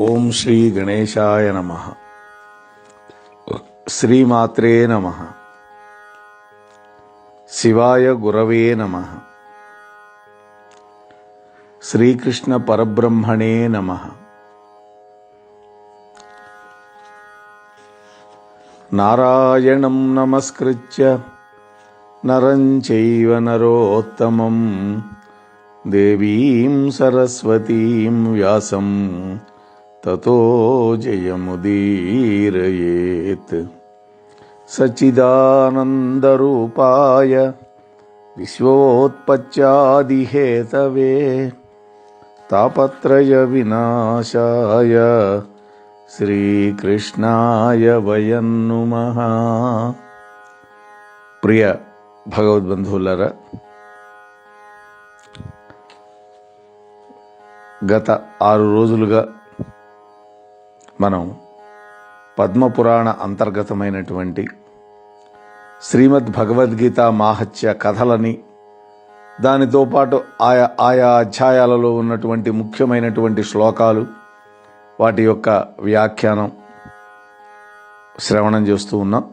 ఓం శ్రీ గణేశాయ నమ. శ్రీమాత్రే నమ. శివాయ గురవే నమ. శ్రీకృష్ణ పరబ్రహ్మణే నమ. నారాయణం నమస్కృత్య నరం చైవ నరోత్తమం. దేవీం సరస్వతీం వ్యాసం. తతో జయముదీరయేత్ సచ్చిదానందరూపాయ విశ్వోత్పత్యాదిహేతవే తాపత్రయ వినాశాయ శ్రీకృష్ణాయ వయం నుమః ప్రియ భగవద్బంధువులరా గత ఆరు రోజులుగా మనం పద్మపురాణ అంతర్గతమైనటువంటి శ్రీమద్ భగవద్గీత మాహత్య కథలని దానితో పాటు ఆయా ఆయా అధ్యాయాలలో ఉన్నటువంటి ముఖ్యమైనటువంటి శ్లోకాలు వాటి యొక్క వ్యాఖ్యానం శ్రవణం చేస్తూ ఉన్నాం.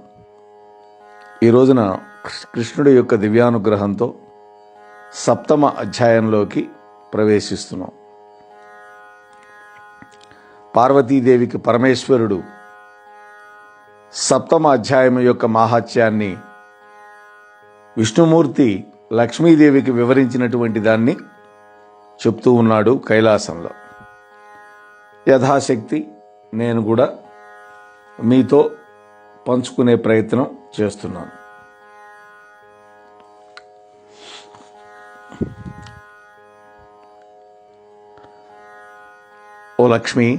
ఈ రోజున కృష్ణుడి యొక్క దివ్యానుగ్రహంతో సప్తమ అధ్యాయంలోకి ప్రవేశిస్తున్నాం. పార్వతీదేవికి పరమేశ్వరుడు సప్తమ అధ్యాయం యొక్క మాహాత్యాన్ని విష్ణుమూర్తి లక్ష్మీదేవికి వివరించినటువంటి దాన్ని చెప్తూ ఉన్నాడు కైలాసంలో. యథాశక్తి నేను కూడా మీతో పంచుకునే ప్రయత్నం చేస్తున్నాను. ఓ లక్ష్మి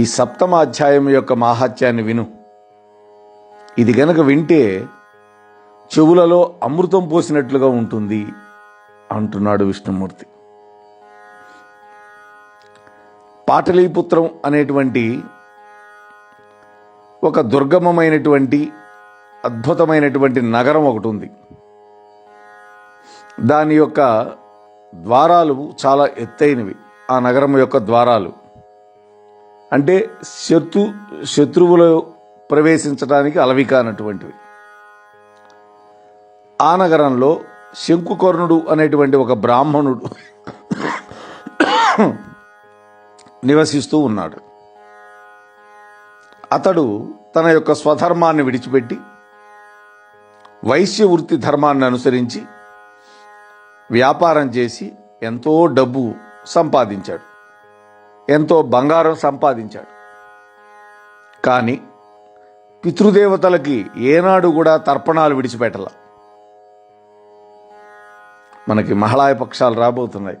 ఈ సప్తమ అధ్యాయం యొక్క మాహాత్యాన్ని విను. ఇది గనక వింటే చెవులలో అమృతం పోసినట్లుగా ఉంటుంది అంటున్నాడు విష్ణుమూర్తి. పాటలీపుత్రం అనేటువంటి ఒక దుర్గమమైనటువంటి అద్భుతమైనటువంటి నగరం ఒకటి ఉంది. దాని యొక్క ద్వారాలు చాలా ఎత్తైనవి. ఆ నగరం యొక్క ద్వారాలు అంటే శత్రు శత్రువులు ప్రవేశించడానికి అలవి కానటువంటివి ఆ నగరంలో శంకుకర్ణుడు అనేటువంటి ఒక బ్రాహ్మణుడు నివసిస్తూ ఉన్నాడు. అతడు తన యొక్క స్వధర్మాన్ని విడిచిపెట్టి వైశ్య వృత్తి ధర్మాన్ని అనుసరించి వ్యాపారం చేసి ఎంతో డబ్బు సంపాదించాడు. ఎంతో బంగారం సంపాదించాడు. కానీ పితృదేవతలకి ఏనాడు కూడా తర్పణాలు విడిచిపెట్టల. మనకి మహళాయ పక్షాలు రాబోతున్నాయి.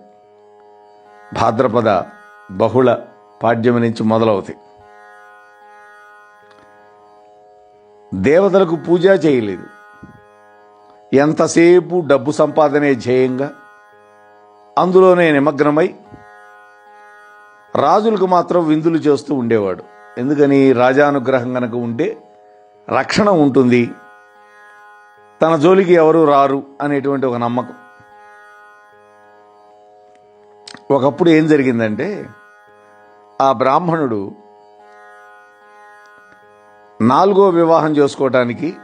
భాద్రపద బహుళ పాడ్యమి నుంచి మొదలవుతాయి. దేవతలకు పూజ చేయలేదు. ఎంతసేపు డబ్బు సంపాదనే ధ్యేయంగా అందులోనే నిమగ్నమై రాజులకు మాత్రం విందులు చేస్తూ ఉండేవాడు. ఎందుకని? రాజానుగ్రహం కనుక ఉంటే రక్షణ ఉంటుంది. తన జోలికి ఎవరు రారు అనేటువంటి ఒక నమ్మకం. ఒకప్పుడు ఏం జరిగిందంటే ఆ బ్రాహ్మణుడు నాలుగో వివాహం చేసుకోవటానికి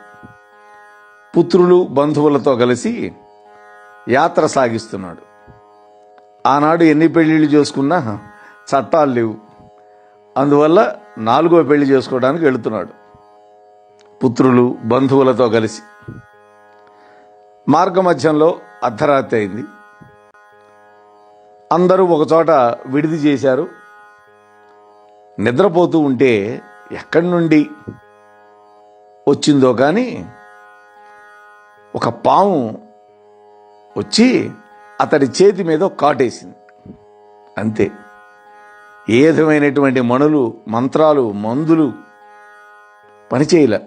పుత్రులు బంధువులతో కలిసి యాత్ర సాగిస్తున్నాడు. ఆనాడు ఎన్ని పెళ్ళిళ్ళు చేసుకున్నా చట్టాలు లేవు. అందువల్ల నాలుగో పెళ్ళి చేసుకోవడానికి వెళుతున్నాడు. పుత్రులు బంధువులతో కలిసి. మార్గమధ్యంలో అర్ధరాత్రి అయింది. అందరూ ఒకచోట విడిది చేశారు. నిద్రపోతూ ఉంటే ఎక్కడి నుండి వచ్చిందో కానీ ఒక పాము వచ్చి అతడి చేతి మీద కాటేసింది అంతే. ఏ విధమైనటువంటి మణులు మంత్రాలు మందులు పనిచేయలే.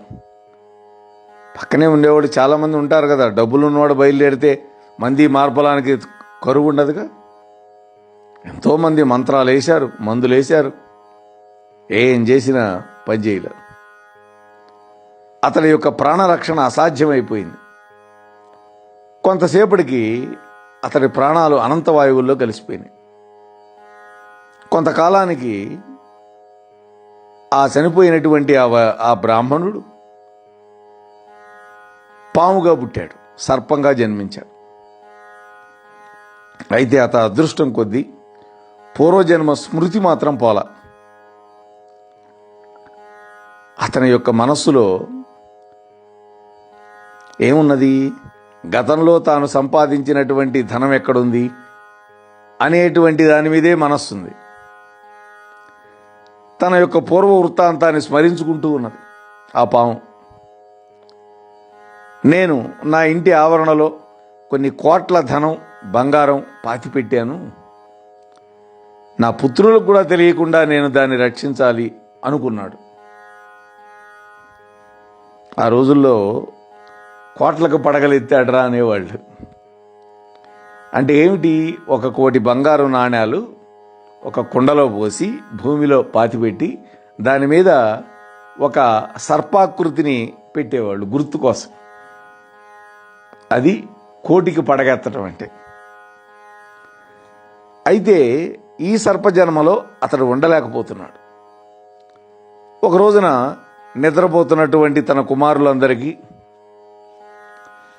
పక్కనే ఉండేవాడు చాలామంది ఉంటారు కదా డబ్బులు ఉన్నవాడు బయలుదేరితే మంది మార్పలానికి కరువు ఉండదుగా? ఎంతోమంది మంత్రాలు వేశారు మందులు వేశారు ఏం చేసినా పని చేయలే. అతని యొక్క ప్రాణరక్షణ అసాధ్యమైపోయింది. కొంతసేపటికి అతడి ప్రాణాలు అనంత వాయువుల్లో కలిసిపోయినాయి. కొంతకాలానికి ఆ చనిపోయినటువంటి ఆ వ- ఆ బ్రాహ్మణుడు పాముగా పుట్టాడు సర్పంగా జన్మించాడు. అయితే అత అదృష్టం కొద్దీ పూర్వజన్మ స్మృతి మాత్రం పోల. అతని యొక్క మనస్సులో ఏమున్నది? గతంలో తాను సంపాదించినటువంటి ధనం ఎక్కడుంది? అనేటువంటి దాని మీదే మనస్సుంది. తన యొక్క పూర్వ వృత్తాంతాన్ని స్మరించుకుంటూ ఉన్నది. ఆ పాము. నేను నా ఇంటి ఆవరణలో కొన్ని కోట్ల ధనం బంగారం పాతిపెట్టాను. నా పుత్రులకు కూడా తెలియకుండా నేను దాన్ని రక్షించాలి అనుకున్నాడు. ఆ రోజుల్లో కోట్లకు పడగలెత్తాడరా అనేవాళ్ళు. అంటే ఏమిటి? ఒక కోటి బంగారు నాణ్యాలు ఒక కుండలో పోసి భూమిలో పాతిపెట్టి దాని మీద ఒక సర్పాకృతిని పెట్టేవాళ్ళు గుర్తు కోసం. అది కోటికి పడగెత్తడం అంటే. అయితే ఈ సర్పజన్మలో అతడు ఉండలేకపోతున్నాడు. ఒక రోజున నిద్రపోతున్నటువంటి తన కుమారులందరికీ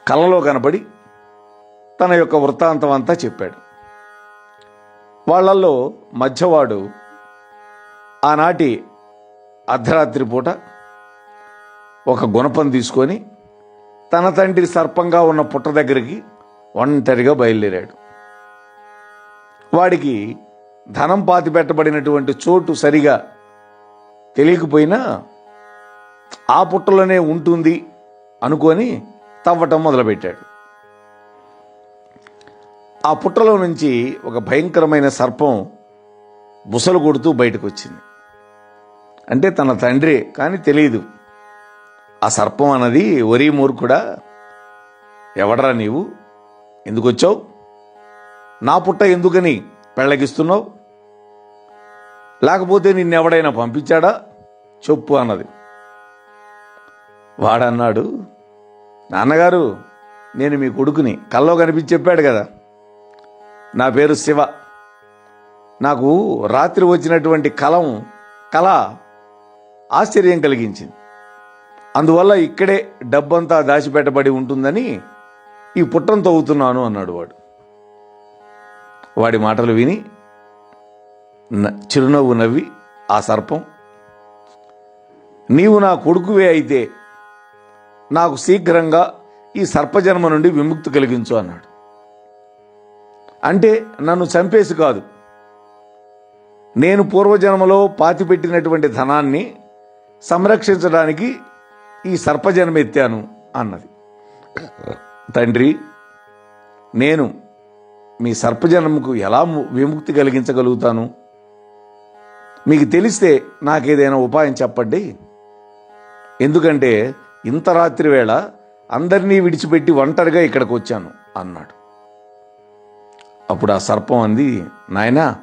కలలో కనబడి తన యొక్క వృత్తాంతం అంతా చెప్పాడు. వాళ్ళల్లో మధ్యవాడు ఆనాటి అర్ధరాత్రి పూట ఒక గుణపం తీసుకొని తన తండ్రి సర్పంగా ఉన్న పుట్ట దగ్గరికి ఒంటరిగా బయలుదేరాడు. వాడికి ధనం పాతి పెట్టబడినటువంటి చోటు సరిగా తెలియకపోయినా ఆ పుట్టలోనే ఉంటుంది అనుకొని తవ్వటం మొదలుపెట్టాడు. ఆ పుట్టలో నుంచి ఒక భయంకరమైన సర్పం బుసలు కొడుతూ బయటకు వచ్చింది అంటే తన తండ్రి కానీ తెలియదు ఆ సర్పం అన్నది ఒరీ మూర్ఖుడా ఎవడరా నీవు? ఎందుకు వచ్చావు నా పుట్ట ఎందుకని పెళ్ళగిస్తున్నావు? లేకపోతే నిన్నెవడైనా పంపించాడా? చెప్పు అన్నది. వాడన్నాడు నాన్నగారు నేను మీ కొడుకుని కల్లో కనిపించి చెప్పాడు కదా నా పేరు శివ. నాకు రాత్రి వచ్చినటువంటి కలం కళ ఆశ్చర్యం కలిగించింది. అందువల్ల ఇక్కడే డబ్బంతా దాచిపెట్టబడి ఉంటుందని ఈ పుట్టం తవ్వుతున్నాను అన్నాడు వాడు. వాడి మాటలు విని చిరునవ్వు నవ్వి ఆ సర్పం నీవు నా కొడుకువే అయితే నాకు శీఘ్రంగా ఈ సర్పజన్మ నుండి విముక్తి కలిగించు అన్నాడు. అంటే నన్ను చంపేసి కాదు. నేను పూర్వజన్మలో పాతిపెట్టినటువంటి ధనాన్ని సంరక్షించడానికి ఈ సర్పజన్మ ఎత్తాను అన్నది. తండ్రి నేను మీ సర్పజన్మకు ఎలా విముక్తి కలిగించగలుగుతాను? మీకు తెలిస్తే నాకేదైనా ఉపాయం చెప్పండి. ఎందుకంటే ఇంత రాత్రి వేళ అందరినీ విడిచిపెట్టి ఒంటరిగా ఇక్కడికి వచ్చాను అన్నాడు. అప్పుడు ఆ సర్పం అంది నాయనా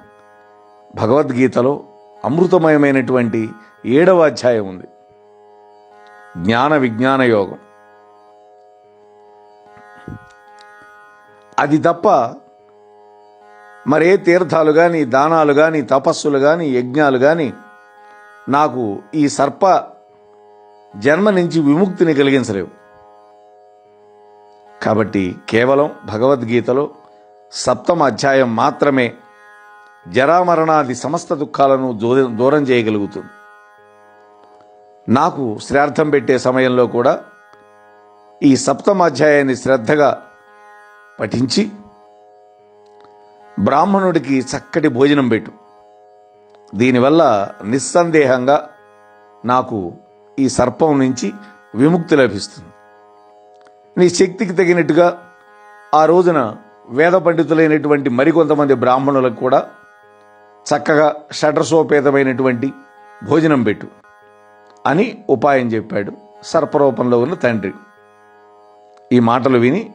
భగవద్గీతలో అమృతమయమైనటువంటి ఏడవ అధ్యాయం ఉంది. జ్ఞాన విజ్ఞాన యోగం. అది తప్ప మరే తీర్థాలు కానీ దానాలు కానీ తపస్సులు కానీ యజ్ఞాలు కానీ నాకు ఈ సర్ప జన్మ నుంచి విముక్తిని కలిగించలేవు. కాబట్టి కేవలం భగవద్గీతలో సప్తమ అధ్యాయం మాత్రమే జరామరణాది సమస్త దుఃఖాలను దూరం చేయగలుగుతుంది. నాకు శ్రార్థం పెట్టే సమయంలో కూడా ఈ సప్తమ అధ్యాయాన్ని శ్రద్ధగా పఠించి బ్రాహ్మణుడికి చక్కటి భోజనం పెట్టు. దీనివల్ల నిస్సందేహంగా నాకు ఈ సర్పం నుంచి విముక్తి లభిస్తుంది. నీ శక్తికి తగినట్టుగా ఆ రోజున వేద పండితులైనటువంటి మరికొంతమంది బ్రాహ్మణులకు కూడా చక్కగా షడ్రసోపేతమైనటువంటి భోజనం పెట్టు అని ఉపాయం చెప్పాడు సర్పరూపంలో ఉన్న తండ్రి. ఈ మాటలు విని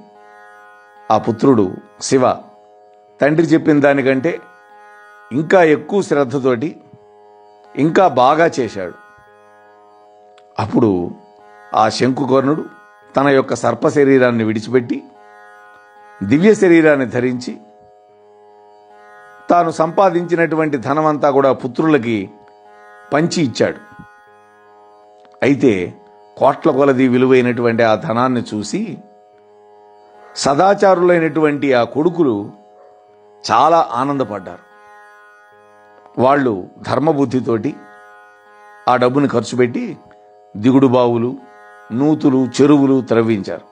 ఆ పుత్రుడు శివ తండ్రి చెప్పిన దానికంటే ఇంకా ఎక్కువ శ్రద్ధతోటి ఇంకా బాగా చేశాడు. అప్పుడు ఆ శంకుకర్ణుడు తన యొక్క సర్ప శరీరాన్ని విడిచిపెట్టి దివ్య శరీరాన్ని ధరించి తాను సంపాదించినటువంటి ధనమంతా కూడా పుత్రులకి పంచి ఇచ్చాడు. అయితే కోట్ల కొలది విలువైనటువంటి ఆ ధనాన్ని చూసి సదాచారులైనటువంటి ఆ కొడుకులు చాలా ఆనందపడ్డారు. వాళ్ళు ధర్మబుద్ధితోటి ఆ డబ్బుని ఖర్చు పెట్టి దిగుడు బావులు నూతులు చెరువులు త్రవ్వించారు.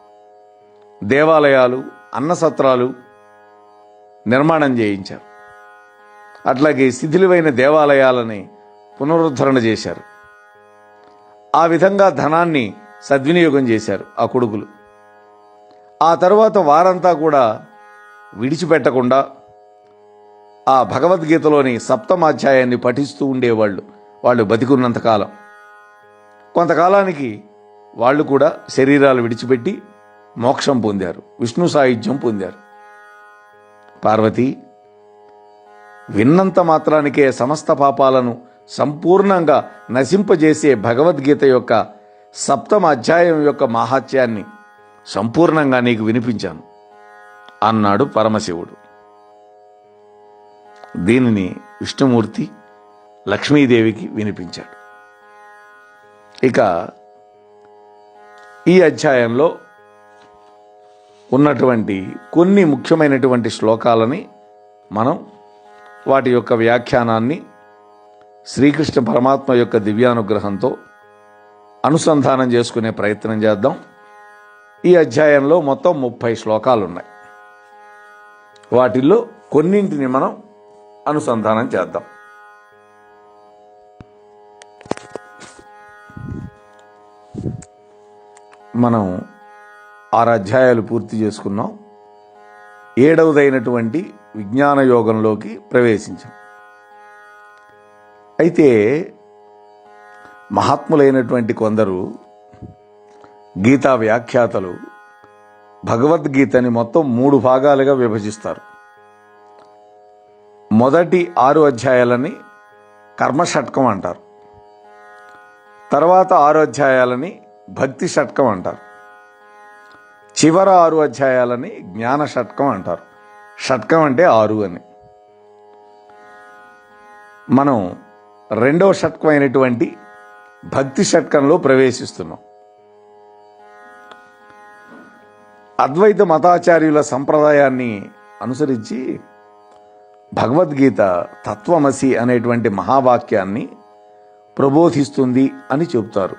దేవాలయాలు అన్నసత్రాలు నిర్మాణం చేయించారు. అట్లాగే శిథిలమైన దేవాలయాలని పునరుద్ధరణ చేశారు. ఆ విధంగా ధనాన్ని సద్వినియోగం చేశారు ఆ కొడుకులు. ఆ తర్వాత వారంతా కూడా విడిచిపెట్టకుండా ఆ భగవద్గీతలోని సప్తమాధ్యాయాన్ని పఠిస్తూ ఉండేవాళ్ళు. వాళ్ళు బతికున్నంతకాలం కొంతకాలానికి వాళ్ళు కూడా శరీరాలు విడిచిపెట్టి మోక్షం పొందారు. విష్ణు సాయుధ్యం పొందారు. పార్వతి విన్నంత మాత్రానికే సమస్త పాపాలను సంపూర్ణంగా నశింపజేసే భగవద్గీత యొక్క సప్తమ అధ్యాయం యొక్క మహాత్యాన్ని సంపూర్ణంగా నీకు వినిపించాను. అన్నాడు పరమశివుడు. దీనిని విష్ణుమూర్తి లక్ష్మీదేవికి వినిపించాడు. ఇక ఈ అధ్యాయంలో ఉన్నటువంటి కొన్ని ముఖ్యమైనటువంటి శ్లోకాలని మనం వాటి యొక్క వ్యాఖ్యానాన్ని శ్రీకృష్ణ పరమాత్మ యొక్క దివ్యానుగ్రహంతో అనుసంధానం చేసుకునే ప్రయత్నం చేద్దాం. ఈ అధ్యాయంలో మొత్తం ముప్పై శ్లోకాలు ఉన్నాయి వాటిల్లో కొన్నింటిని మనం అనుసంధానం చేద్దాం. మనం ఆరు అధ్యాయాలు పూర్తి చేసుకున్నాం. ఏడవదైనటువంటి విజ్ఞాన యోగంలోకి ప్రవేశించాం. అయితే మహాత్ములైనటువంటి కొందరు గీతా వ్యాఖ్యాతలు భగవద్గీతని మొత్తం మూడు భాగాలుగా విభజిస్తారు. మొదటి ఆరు అధ్యాయాలని కర్మ షట్కం అంటారు. తర్వాత ఆరు అధ్యాయాలని భక్తి షట్కం అంటారు. చివర ఆరు అధ్యాయాలని జ్ఞాన షట్కం అంటారు. షట్కం అంటే ఆరు అని. మనం రెండవ షట్కం అయినటువంటి భక్తి షట్కంలో ప్రవేశిస్తున్నాం. అద్వైత మతాచార్యుల సంప్రదాయాన్ని అనుసరించి భగవద్గీత తత్వమసి అనేటువంటి మహావాక్యాన్ని ప్రబోధిస్తుంది అని చెబుతారు.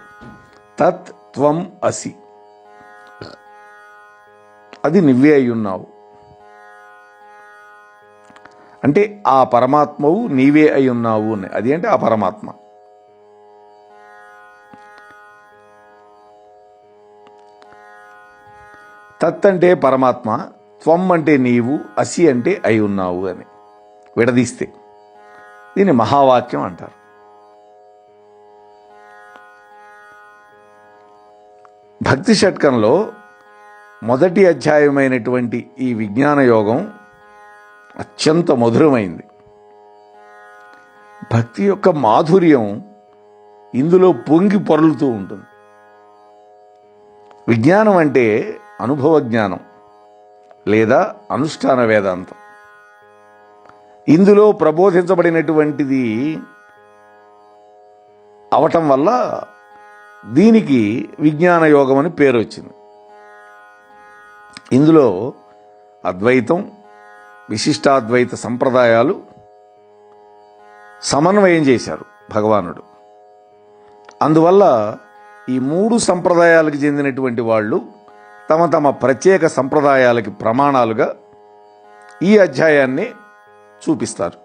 తత్ త్వం అసి. అది నువ్వే అయి ఉన్నావు అంటే ఆ పరమాత్మవు నీవే అయి ఉన్నావు అని. అది అంటే ఆ పరమాత్మ. తత్ అంటే పరమాత్మ త్వం అంటే నీవు అసి అంటే అయి ఉన్నావు అని. విడదీస్తే. దీన్ని మహావాక్యం అంటారు. భక్తి షట్కంలో మొదటి అధ్యాయమైనటువంటి ఈ విజ్ఞాన యోగం అత్యంత మధురమైంది. భక్తి యొక్క మాధుర్యం ఇందులో పొంగి పొరలుతూ ఉంటుంది. విజ్ఞానం అంటే అనుభవ జ్ఞానం లేదా అనుష్ఠాన వేదాంతం. ఇందులో ప్రబోధించబడినటువంటిది అవటం వల్ల దీనికి విజ్ఞాన యోగం అని పేరు వచ్చింది. ఇందులో అద్వైతం విశిష్టాద్వైత సంప్రదాయాలు సమన్వయం చేశారు భగవానుడు. అందువల్ల ఈ మూడు సంప్రదాయాలకు చెందినటువంటి వాళ్ళు తమ తమ ప్రత్యేక సంప్రదాయాలకి ప్రమాణాలుగా ఈ అధ్యాయాన్ని చూపిస్తారు.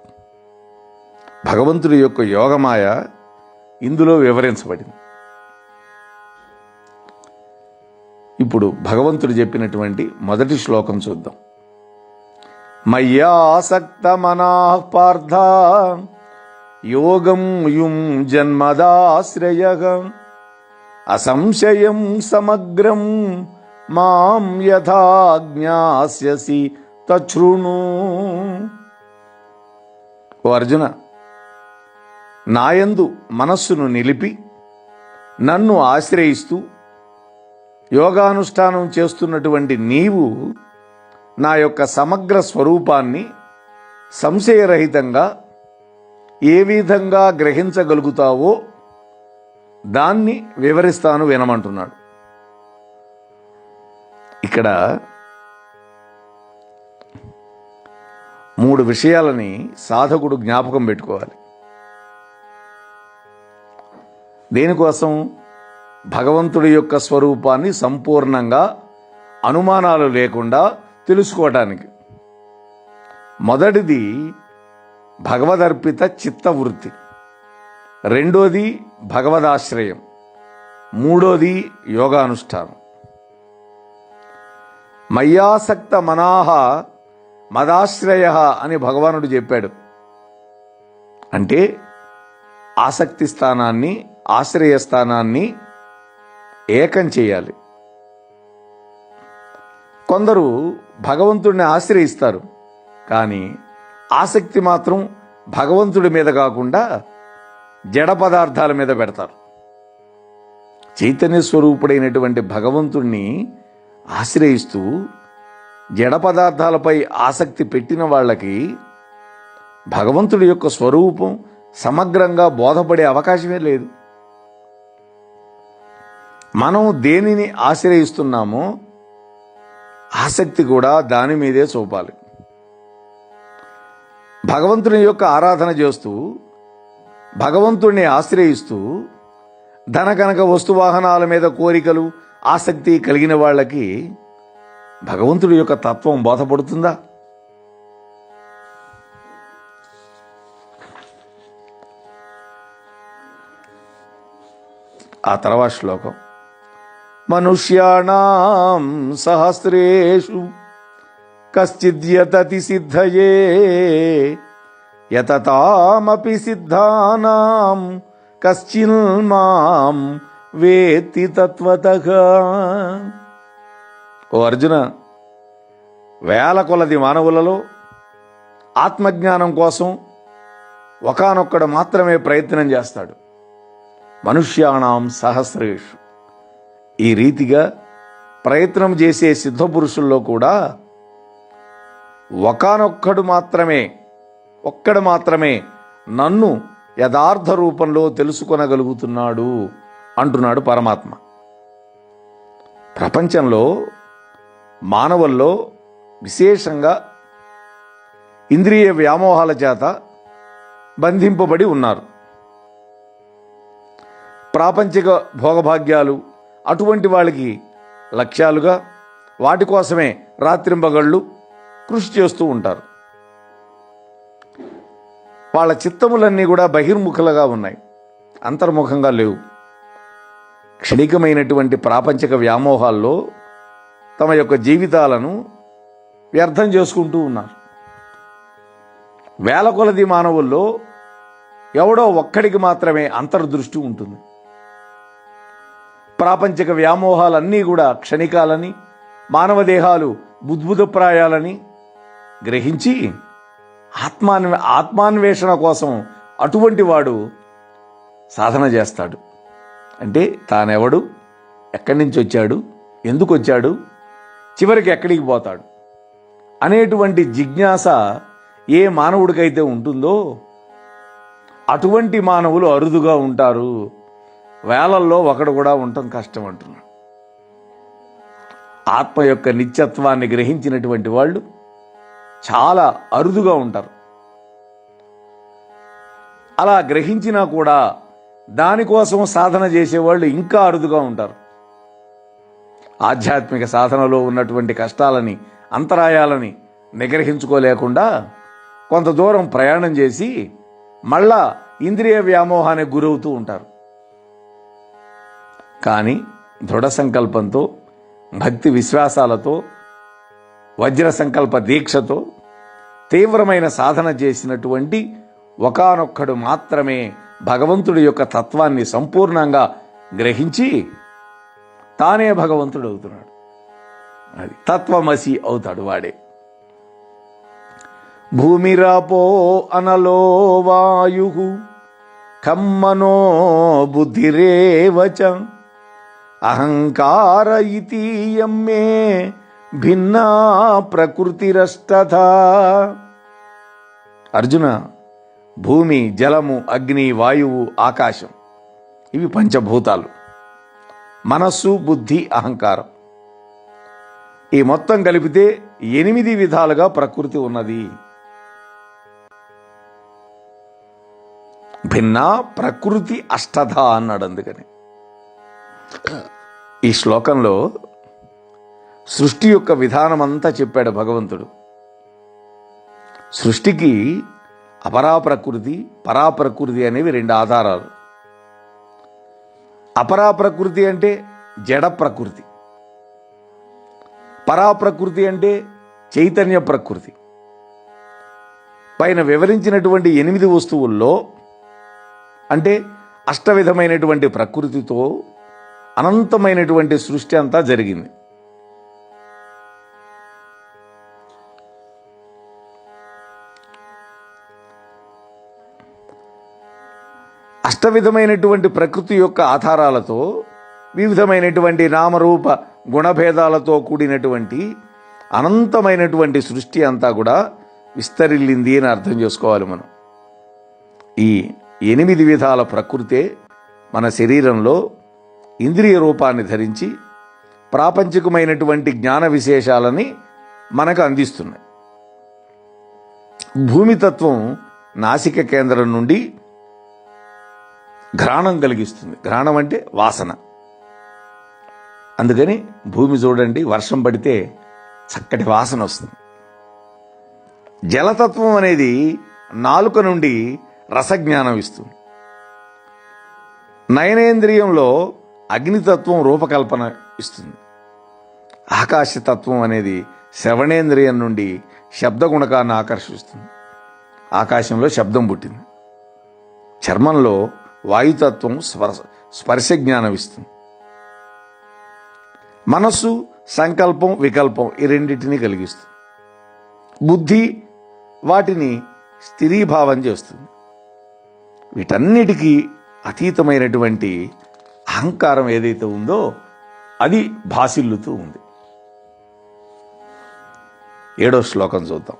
భగవంతుడి యొక్క యోగమాయ ఇందులో వివరించబడింది. ఇప్పుడు భగవంతుడు చెప్పినటువంటి మొదటి శ్లోకం చూద్దాం. మయ్యాసక్త మనా పార్థ యోగం యుం జన్మదాశ్రయ అసంశయం సమగ్రం మాం యథా జ్ఞాస్యసి తృణు ఓ అర్జున నాయందు మనస్సును నిలిపి నన్ను ఆశ్రయిస్తూ యోగానుష్ఠానం చేస్తున్నటువంటి నీవు నా యొక్క సమగ్ర స్వరూపాన్ని సంశయరహితంగా ఏ విధంగా గ్రహించగలుగుతావో దాన్ని వివరిస్తాను వినమంటున్నాడు. ఇక్కడ మూడు విషయాలని సాధకుడు జ్ఞాపకం పెట్టుకోవాలి. దేనికోసం? భగవంతుడి యొక్క స్వరూపాన్ని సంపూర్ణంగా అనుమానాలు లేకుండా తెలుసుకోవటానికి. మొదటిది భగవదర్పిత చిత్తవృత్తి. రెండోది భగవదాశ్రయం. మూడోది యోగానుష్ఠానం. మయ్యాసక్త మనాహ మదాశ్రయ అని భగవానుడు చెప్పాడు. అంటే ఆసక్తి స్థానాన్ని ఆశ్రయ స్థానాన్ని ఏకం చేయాలి. కొందరు భగవంతుడిని ఆశ్రయిస్తారు కానీ ఆసక్తి మాత్రం భగవంతుడి మీద కాకుండా జడ పదార్థాల మీద పెడతారు. చైతన్య స్వరూపుడైనటువంటి భగవంతుణ్ణి ఆశ్రయిస్తూ జడ పదార్థాలపై ఆసక్తి పెట్టిన వాళ్ళకి భగవంతుడి యొక్క స్వరూపం సమగ్రంగా బోధపడే అవకాశమే లేదు. మనం దేనిని ఆశ్రయిస్తున్నామో ఆసక్తి కూడా దాని మీదే చూపాలి. భగవంతుని యొక్క ఆరాధన చేస్తూ భగవంతుణ్ణి ఆశ్రయిస్తూ ధన కనుక వస్తువాహనాల మీద కోరికలు ఆసక్తి కలిగిన వాళ్ళకి భగవంతుడి యొక్క తత్వం బోధపడుతుందా? ఆ తర్వాత శ్లోకం. మనుష్యాణం సహస్రేషు కశ్చిద్యతతి సిద్ధయే యతతామపి సిద్ధానాం కశ్చిన్ మాం వేత్తి తత్వత ఓ అర్జున వేల కొలది మానవులలో ఆత్మజ్ఞానం కోసం ఒకనొక్కడు మాత్రమే ప్రయత్నం చేస్తాడు. మనుష్యాణం సహస్రేషు. ఈ రీతిగా ప్రయత్నం చేసే సిద్ధపురుషుల్లో కూడా ఒకానొక్కడు మాత్రమే ఒక్కడు మాత్రమే నన్ను యథార్థ రూపంలో తెలుసుకొనగలుగుతున్నాడు అంటున్నాడు పరమాత్మ. ప్రపంచంలో మానవుల్లో విశేషంగా ఇంద్రియ వ్యామోహాల చేత బంధింపబడి ఉన్నారు. ప్రాపంచిక భోగభాగ్యాలు అటువంటి వాళ్ళకి లక్ష్యాలుగా వాటి కోసమే రాత్రింబగళ్ళు కృషి చేస్తూ ఉంటారు. వాళ్ళ చిత్తములన్నీ కూడా బహిర్ముఖలుగా ఉన్నాయి. అంతర్ముఖంగా లేవు. క్షణికమైనటువంటి ప్రాపంచిక వ్యామోహాల్లో తమ యొక్క జీవితాలను వ్యర్థం చేసుకుంటూ ఉన్నారు. వేల కొలది మానవుల్లో ఎవడో ఒక్కడికి మాత్రమే అంతర్దృష్టి ఉంటుంది. ప్రాపంచిక వ్యామోహాలన్నీ కూడా క్షణికాలని మానవ దేహాలు బుద్భుతప్రాయాలని గ్రహించి ఆత్మాన్వే ఆత్మాన్వేషణ కోసం అటువంటి వాడు సాధన చేస్తాడు. అంటే తానెవడు? ఎక్కడి నుంచి వచ్చాడు? ఎందుకు వచ్చాడు? చివరికి ఎక్కడికి పోతాడు? అనేటువంటి జిజ్ఞాస ఏ మానవుడికైతే ఉంటుందో అటువంటి మానవులు అరుదుగా ఉంటారు. వేలల్లో ఒకడు కూడా ఉండటం కష్టం అంటున్నాడు. ఆత్మ యొక్క నిత్యత్వాన్ని గ్రహించినటువంటి వాళ్ళు చాలా అరుదుగా ఉంటారు. అలా గ్రహించినా కూడా దానికోసం సాధన చేసేవాళ్ళు ఇంకా అరుదుగా ఉంటారు. ఆధ్యాత్మిక సాధనలో ఉన్నటువంటి కష్టాలని అంతరాయాలని నిగ్రహించుకోలేకుండా కొంత దూరం ప్రయాణం చేసి మళ్ళా ఇంద్రియ వ్యామోహానికి గురవుతూ ఉంటారు. కానీ దృఢ సంకల్పంతో భక్తి విశ్వాసాలతో వజ్ర సంకల్ప దీక్షతో తీవ్రమైన సాధన చేసినటువంటి ఒకానొక్కడు మాత్రమే భగవంతుడి యొక్క తత్వాన్ని సంపూర్ణంగా గ్రహించి తానే భగవంతుడు అవుతున్నాడు. అది తత్వమసి అవుతాడు వాడే. భూమిరాపో అనలో వాయు కమ్మనో బుద్ధిరేవచ అహంకార ఇతీయం మే భిన్నా ప్రకృతిరష్టథా అర్జున భూమి జలము అగ్ని వాయువు ఆకాశం ఇవి పంచభూతాలు. మనస్సు బుద్ధి అహంకారం. ఈ మొత్తం కలిపితే ఎనిమిది విధాలుగా ప్రకృతి ఉన్నది. భిన్న ప్రకృతి అష్టధ అన్నాడు అందుకని. ఈ శ్లోకంలో సృష్టి యొక్క విధానం అంతా చెప్పాడు భగవంతుడు. సృష్టికి అపరాప్రకృతి పరాప్రకృతి అనేవి రెండు ఆధారాలు. అపరాప్రకృతి అంటే జడ ప్రకృతి పరాప్రకృతి అంటే చైతన్య ప్రకృతి. పైన వివరించినటువంటి ఎనిమిది వస్తువుల్లో అంటే అష్టవిధమైనటువంటి ప్రకృతితో అనంతమైనటువంటి సృష్టి అంతా జరిగింది. అష్టవిధమైనటువంటి ప్రకృతి యొక్క ఆధారాలతో వివిధమైనటువంటి నామరూప గుణభేదాలతో కూడినటువంటి అనంతమైనటువంటి సృష్టి అంతా కూడా విస్తరిల్లింది అని అర్థం చేసుకోవాలి మనం. ఈ ఎనిమిది విధాల ప్రకృతే మన శరీరంలో ఇంద్రియ రూపాన్ని ధరించి ప్రాపంచికమైనటువంటి జ్ఞాన విశేషాలని మనకు అందిస్తున్నాయి. భూమితత్వం నాసిక కేంద్రం నుండి ఘ్రాణం కలిగిస్తుంది. ఘ్రాణం అంటే వాసన. అందుకని భూమి చూడండి వర్షం పడితే చక్కటి వాసన వస్తుంది. జలతత్వం అనేది నాలుక నుండి రసజ్ఞానం ఇస్తుంది. నయనేంద్రియంలో అగ్నితత్వం రూపకల్పన ఇస్తుంది. ఆకాశతత్వం అనేది శ్రవణేంద్రియం నుండి శబ్ద గుణకాన్ని ఆకర్షిస్తుంది. ఆకాశంలో శబ్దం పుట్టింది. చర్మంలో వాయుతత్వం స్పర్శ స్పర్శ జ్ఞానం ఇస్తుంది. మనస్సు సంకల్పం వికల్పం ఈ రెండింటినీ కలిగిస్తుంది. బుద్ధి వాటిని స్థిరీభావం చేస్తుంది. వీటన్నిటికీ అతీతమైనటువంటి అహంకారం ఏదైతే ఉందో అది భాసిల్లుతూ ఉంది. ఏడో శ్లోకం చూద్దాం.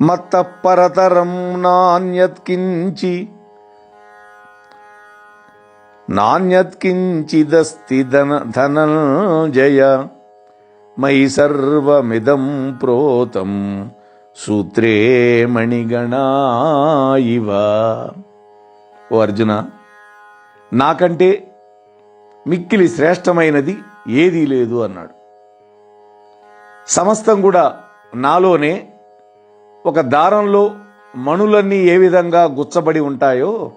మత్త పరతరం నాణ్యత్కించి నాణ్యత్కించిదస్తి ధన ధనంజయ మయి సర్వమిదం ప్రోతం సూత్రే మణిగణా ఇవ ఓ అర్జున నాకంటే మిక్కిలి శ్రేష్టమైనది ఏదీ లేదు అన్నాడు. సమస్తం కూడా నాలోనే ఒక దారంలో మణులన్నీ ఏ విధంగా గుచ్చబడి ఉంటాయో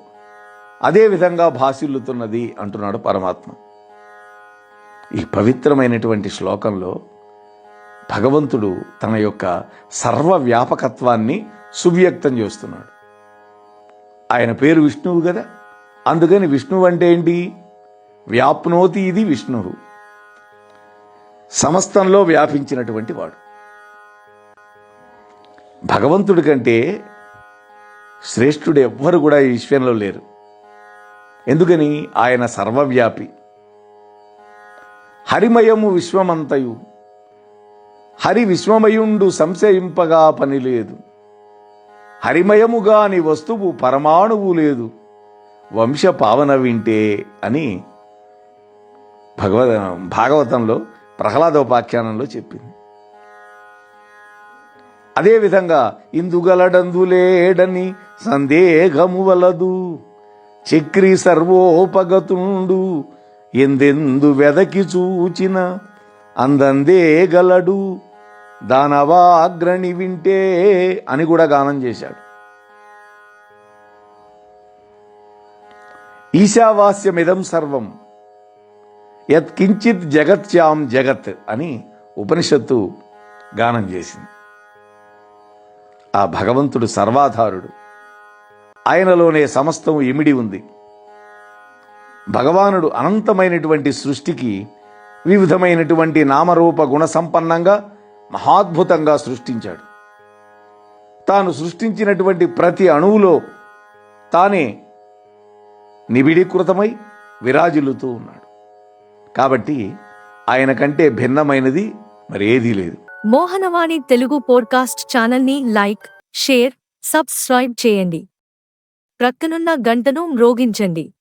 అదే విధంగా భాసిల్లుతున్నది అంటున్నాడు పరమాత్మ. ఈ పవిత్రమైనటువంటి శ్లోకంలో భగవంతుడు తన యొక్క సర్వ వ్యాపకత్వాన్ని సువ్యక్తం చేస్తున్నాడు. ఆయన పేరు విష్ణువు కదా? అందుకని విష్ణువు అంటే ఏంటి? వ్యాప్నోతి ఇది విష్ణువు. సమస్తంలో వ్యాపించినటువంటి వాడు. భగవంతుడి కంటే శ్రేష్ఠుడు ఎవ్వరు కూడా ఈ విశ్వంలో లేరు. ఎందుకని? ఆయన సర్వవ్యాపి. హరిమయము విశ్వమంతయు. హరి విశ్వమయుండు సంశయింపగా పని లేదు. హరిమయముగాని వస్తువు పరమాణువు లేదు. వంశ పావన వింటే అని భగవద్ భాగవతంలో ప్రహ్లాదోపాఖ్యానంలో చెప్పింది. అదేవిధంగా ఇందుగలడందులేడని సందేహము వలదు. చక్రి సర్వోపగతుండు ఎందెందు వెదకి చూచిన అందందే గలడు. దానవాగ్రణి వింటే అని కూడా గానం చేశాడు. ఈశావాస్యమిదం సర్వం. యత్కించిత్ జగత్యాం జగత్ అని ఉపనిషత్తు గానం చేసింది. ఆ భగవంతుడు సర్వాధారుడు. ఆయనలోనే సమస్తం ఇమిడి ఉంది. భగవానుడు అనంతమైనటువంటి సృష్టికి వివిధమైనటువంటి నామరూప గుణ సంపన్నంగా మహాద్భుతంగా సృష్టించాడు. తాను సృష్టించినటువంటి ప్రతి అణువులో తానే నిబిడీకృతమై విరాజిల్లుతూ ఉన్నాడు. కాబట్టి ఆయన కంటే భిన్నమైనది మరేదీ లేదు. మోహనవాణి తెలుగు పోడ్కాస్ట్ ఛానల్ని లైక్ షేర్ సబ్స్క్రైబ్ చేయండి. ప్రక్కనున్న గంటను మ్రోగించండి.